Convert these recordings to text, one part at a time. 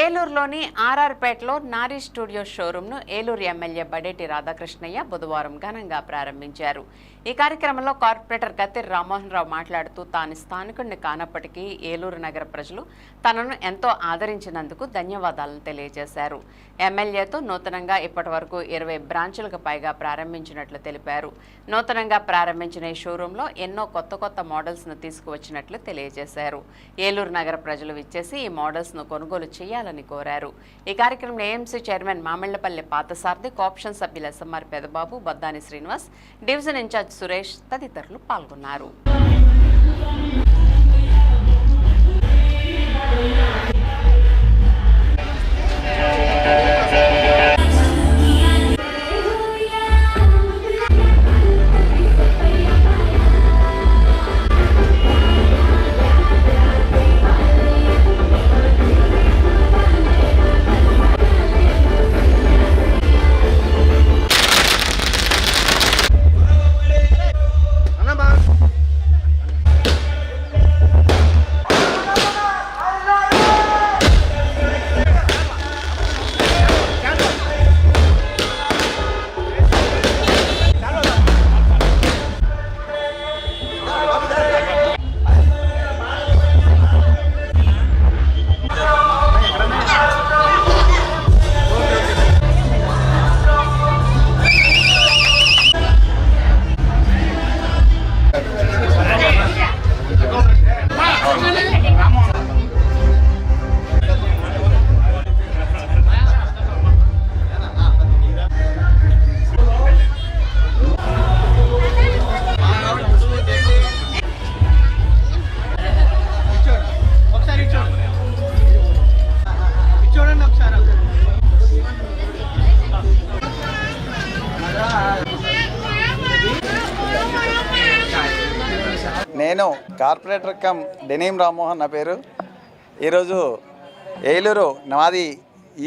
ఏలూరులోని ఆర్ఆర్పేటలో నారీ స్టూడియో షోరూంను ఏలూరు ఎమ్మెల్యే బడేటి రాధాకృష్ణయ్య బుధవారం ఘనంగా ప్రారంభించారు. ఈ కార్యక్రమంలో కార్పొరేటర్ గతి రామ్మోహన్ రావు మాట్లాడుతూ తాను స్థానికుడిని కానప్పటికీ ఏలూరు నగర ప్రజలు తనను ఎంతో ఆదరించినందుకు ధన్యవాదాలను తెలియజేశారు. ఎమ్మెల్యేతో నూతనంగా ఇప్పటి వరకు ఇరవై బ్రాంచులకు పైగా ప్రారంభించినట్లు తెలిపారు. నూతనంగా ప్రారంభించిన ఈ షోరూంలో ఎన్నో కొత్త కొత్త మోడల్స్ను తీసుకువచ్చినట్లు తెలియజేశారు. ఏలూరు నగర ప్రజలు విచ్చేసి ఈ మోడల్స్ను కొనుగోలు చేయాలని కోరారు. ఈ కార్యక్రమంలో AMC chairman Mamillapalli Parthasarathi cooption సభ్యులు SMR Pedababu Baddani Srinivas division incharge Suresh తదితరులు పాల్గొన్నారు. నేను కార్పొరేటర్ కమ్ డెనీమ్ రామ్మోహన్ నా పేరు. ఈరోజు ఏలూరు నాది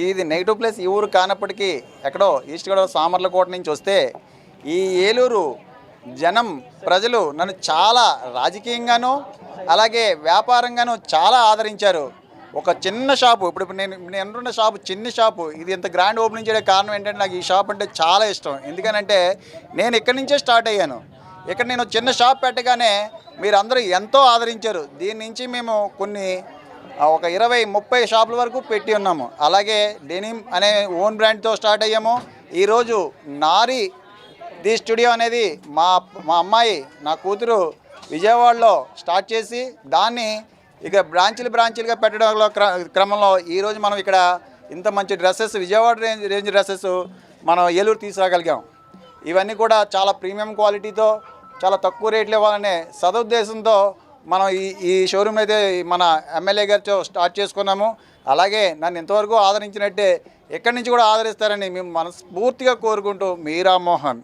ఇది నెగిటివ్ ప్లేస్ ఈ ఊరు కానప్పటికీ ఎక్కడో ఈస్ట్ గోదావరి సామర్లకోట నుంచి వస్తే ఈ ఏలూరు జనం ప్రజలు నన్ను చాలా రాజకీయంగాను అలాగే వ్యాపారంగాను చాలా ఆదరించారు. ఒక చిన్న షాపు ఇప్పుడు ఇప్పుడు నేను నేను అంటున్న షాపు చిన్న షాపు ఇది ఇంత గ్రాండ్ ఓపెనింగ్ చేయడానికి కారణం ఏంటంటే నాకు ఈ షాప్ అంటే చాలా ఇష్టం. ఎందుకనంటే నేను ఇక్కడి నుంచే స్టార్ట్ అయ్యాను. ఇక్కడ నేను చిన్న షాప్ పెట్టగానే మీరందరూ ఎంతో ఆదరించారు. దీని నుంచి మేము కొన్ని ఒక ఇరవై ముప్పై షాపుల వరకు పెట్టి ఉన్నాము. అలాగే డెనిమ్ అనే ఓన్ బ్రాండ్తో స్టార్ట్ అయ్యాము. ఈరోజు నారి ది స్టూడియో అనేది మా మా అమ్మాయి నా కూతురు విజయవాడలో స్టార్ట్ చేసి దాన్ని ఇక బ్రాంచ్లు బ్రాంచ్లుగా పెట్టడంలో క్ర క్రమంలో ఈరోజు మనం ఇక్కడ ఇంత మంచి dresses Vijayawada range range dresses మనం ఏలూరు తీసుకురాగలిగాం. ఇవన్నీ కూడా చాలా ప్రీమియం క్వాలిటీతో చాలా తక్కువ రేట్లు ఇవ్వాలనే సదుద్దేశంతో మనం ఈ ఈ షోరూమ్ అయితే మన ఎమ్మెల్యే గారితో స్టార్ట్ చేసుకున్నాము. అలాగే నన్ను ఇంతవరకు ఆదరించినట్టే ఎక్కడి నుంచి కూడా ఆదరిస్తారని మేము మనస్ఫూర్తిగా కోరుకుంటూ మీరా మోహన్.